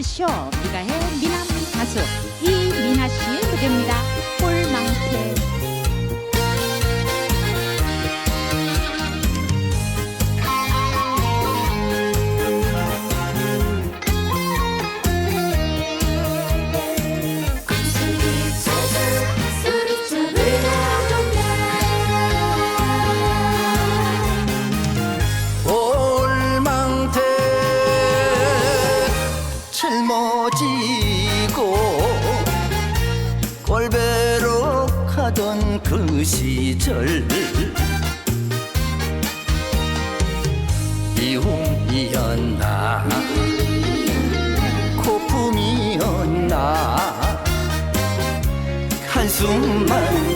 레드쇼 비가해 미남 가수 이민아 씨의 무대입니다. 꼴배로 가던 그 시절. 미움이었나? 고품이었나? 한숨만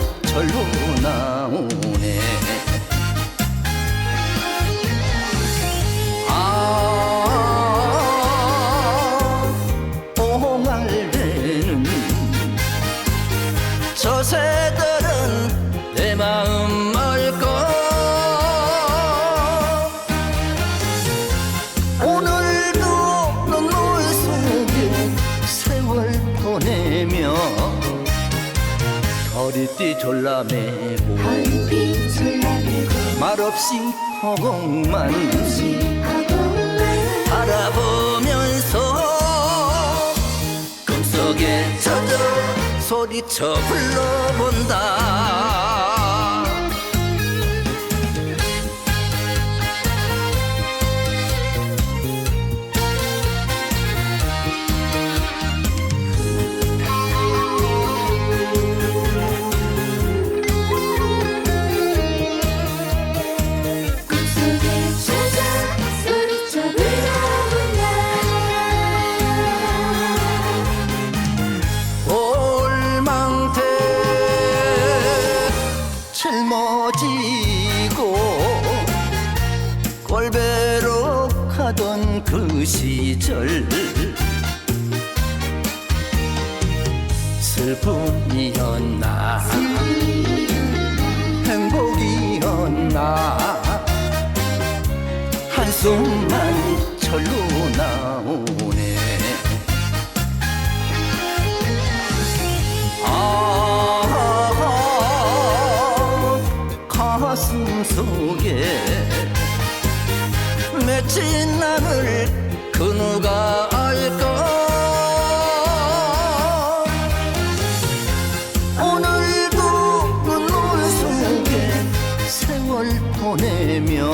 저 새들은 내 마음 알까 오늘도 눈물 속에 세월 보내며 허리띠 졸라매고 말없이 허공만 바라보면서 꿈속에 젖어 소리쳐 불러본다 꼴배로 가던 그 시절. 슬픔이었나? 행복이었나? 한숨만 절로 나오네. 아 가슴 속에 맺힌 나를 그 누가 알까? 오늘도 눈물 속에 세월 보내며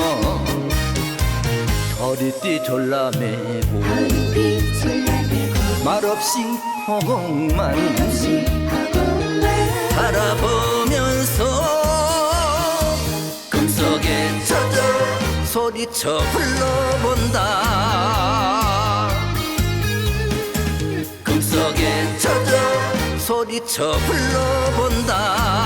허리띠 졸라매고 말없이 허공만 소리쳐 불러본다. 꿈속에 젖어 소리쳐 불러본다